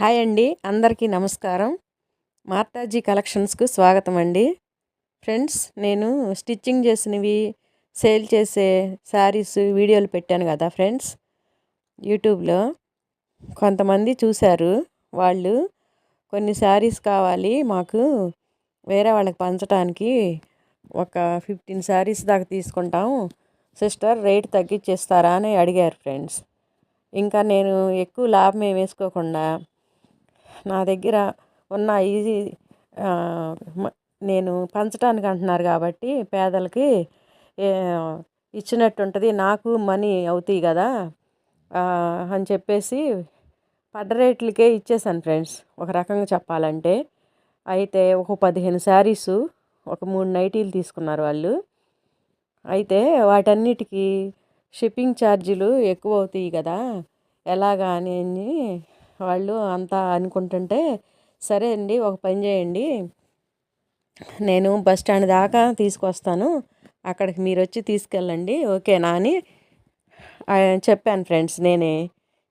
Hi అండి అందరికీ నమస్కారం. మార్తాజీ కలెక్షన్స్కు స్వాగతం అండి. ఫ్రెండ్స్ నేను స్టిచ్చింగ్ చేసినవి సేల్ చేసే శారీస్ వీడియోలు పెట్టాను కదా ఫ్రెండ్స్. యూట్యూబ్లో కొంతమంది చూశారు. వాళ్ళు కొన్ని శారీస్ కావాలి మాకు వేరే వాళ్ళకి పంచడానికి ఒక ఫిఫ్టీన్ శారీస్ దాకా తీసుకుంటాం. సిస్టర్ రేట్ తగ్గించేస్తారా అని అడిగారు ఫ్రెండ్స్. ఇంకా నేను ఎక్కువ లాభం ఏం వేసుకోకుండా నా దగ్గర ఉన్న ఈ నేను పంచడానికి అంటున్నారు కాబట్టి పేదలకి ఇచ్చినట్టు ఉంటుంది నాకు మనీ అవుతాయి కదా అని చెప్పేసి పడ్డ రేట్లకే ఇచ్చేసాను ఫ్రెండ్స్. ఒక రకంగా చెప్పాలంటే అయితే ఒక పదిహేను శారీసు ఒక మూడు నైటీలు తీసుకున్నారు వాళ్ళు. అయితే వాటన్నిటికీ షిప్పింగ్ ఛార్జీలు ఎక్కువ అవుతాయి కదా ఎలాగా అని వాళ్ళు అంతా అనుకుంటుంటే సరే అండి ఒక పని చేయండి. నేను బస్ స్టాండ్ దాకా తీసుకొస్తాను. అక్కడికి మీరు వచ్చి తీసుకెళ్ళండి. ఓకేనా? అని చెప్పాను ఫ్రెండ్స్ నేనే.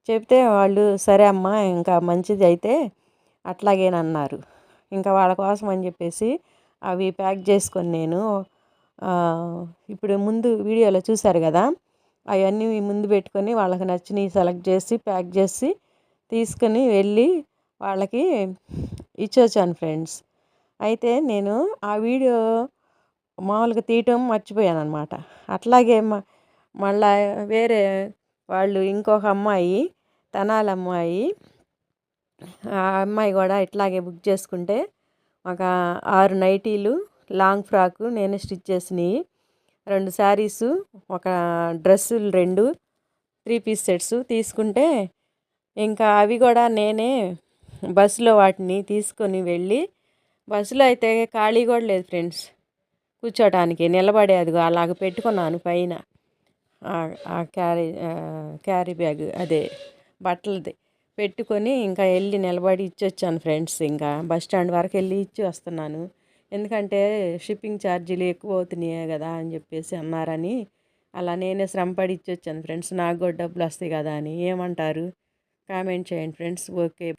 చెప్తే వాళ్ళు సరే అమ్మా ఇంకా మంచిది అయితే అట్లాగేనన్నారు. ఇంకా వాళ్ళ కోసం అని చెప్పేసి అవి ప్యాక్ చేసుకొని నేను ఇప్పుడు ముందు వీడియోలో చూశారు కదా? అవన్నీ ముందు పెట్టుకొని వాళ్ళకి నచ్చినవి సెలెక్ట్ చేసి ప్యాక్ చేసి తీసుకుని వెళ్ళి వాళ్ళకి ఇచ్చొచ్చాను ఫ్రెండ్స్. అయితే నేను ఆ వీడియో మామూలుగా తీయటం మర్చిపోయాను అనమాట అట్లాగే మళ్ళా వేరే వాళ్ళు ఇంకొక అమ్మాయి తనాల అమ్మాయి ఆ అమ్మాయి కూడా ఇట్లాగే బుక్ చేసుకుంటే ఒక ఆరు నైటీలు లాంగ్ ఫ్రాకు నేను స్టిచ్ చేసినవి రెండు శారీసు ఒక డ్రెస్సులు రెండు త్రీ పీస్ సెట్స్ తీసుకుంటే ఇంకా అవి కూడా నేనే బస్సులో వాటిని తీసుకొని వెళ్ళి బస్సులో అయితే ఖాళీ కూడా లేదు ఫ్రెండ్స్. కూర్చోటానికి నిలబడేది అలాగ పెట్టుకున్నాను పైన. క్యారీ క్యారీ బ్యాగ్ అదే బట్టలది పెట్టుకొని ఇంకా వెళ్ళి నిలబడి ఇచ్చొచ్చాను ఫ్రెండ్స్. ఇంకా బస్ స్టాండ్ వరకు వెళ్ళి ఇచ్చి వస్తున్నాను. ఎందుకంటే షిప్పింగ్ ఛార్జీలు ఎక్కువ అవుతున్నాయి కదా అని చెప్పేసి అన్నారని అలా నేనే శ్రమపడి ఇచ్చొచ్చాను ఫ్రెండ్స్. నాకు కూడా డబ్బులు వస్తాయి కదా అని. ఏమంటారు? కామెంట్ చేయండి ఫ్రెండ్స్ ఓకే